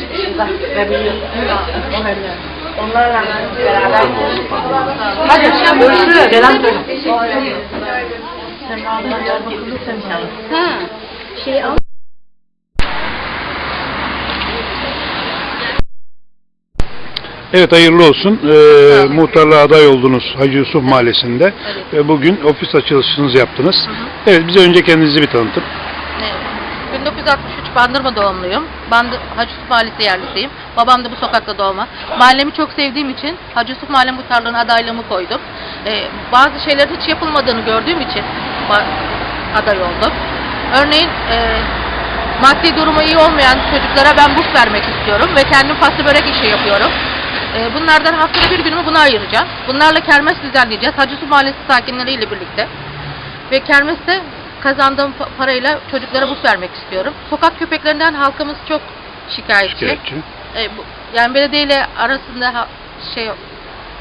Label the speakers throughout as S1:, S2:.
S1: çıkışında ve. Onlarla beraber Hadi görüşürüz. Selam söyle.
S2: Ha. Şey al.
S3: Evet hayırlı olsun. Ee, muhtarlığa aday oldunuz Hacı Yusuf Mahallesi'nde. Ve bugün ofis açılışınızı yaptınız. Evet bize önce kendinizi bir tanıtın.
S4: Evet. 1963 Bandırma doğumluyum. Bandı, Hacı Yusuf Mahallesi yerlisiyim. Babam da bu sokakta doğma. Mahallemi çok sevdiğim için Hacı Yusuf Mahalle Muhtarlığı'na adaylığımı koydum. Ee, bazı şeylerin hiç yapılmadığını gördüğüm için aday oldum. Örneğin e, maddi durumu iyi olmayan çocuklara ben burs vermek istiyorum ve kendim pasta börek işi yapıyorum. Ee, bunlardan haftada bir günümü buna ayıracağım. Bunlarla kermes düzenleyeceğiz. Hacı Yusuf Mahallesi sakinleriyle birlikte. Ve kermeste kazandığım pa- parayla çocuklara burs vermek istiyorum. Sokak köpeklerinden halkımız çok şikayetçi.
S3: Şikayetçi.
S4: E, bu, yani belediyeyle arasında ha- şey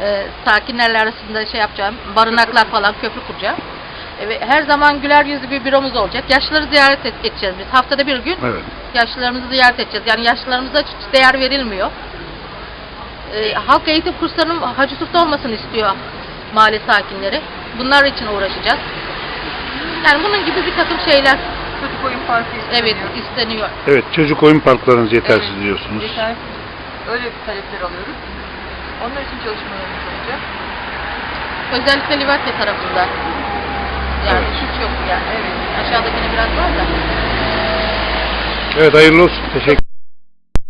S4: e, sakinlerle arasında şey yapacağım. Barınaklar falan köprü kuracağım. E, ve her zaman güler yüzlü bir büromuz olacak. Yaşlıları ziyaret et, edeceğiz biz. Haftada bir gün
S3: Evet.
S4: yaşlılarımızı ziyaret edeceğiz. Yani yaşlılarımıza hiç değer verilmiyor. E, halk eğitim kurslarının Hacı Yusuf'ta olmasını istiyor mahalle sakinleri. Bunlar için uğraşacağız. Yani bunun gibi bir takım şeyler
S5: Çocuk oyun parkı isteniyor.
S4: evet isteniyor.
S3: Evet çocuk oyun parklarınız yetersiz
S5: Evet.
S3: diyorsunuz.
S5: Yetersiz. Öyle bir talepler alıyoruz. Onlar için çalışmalarımız olacak.
S4: Özellikle Livatya tarafında. Yani
S3: Evet.
S4: hiç yok yani. Evet. Aşağıdakine biraz var da.
S3: Evet hayırlı olsun. Teşekkür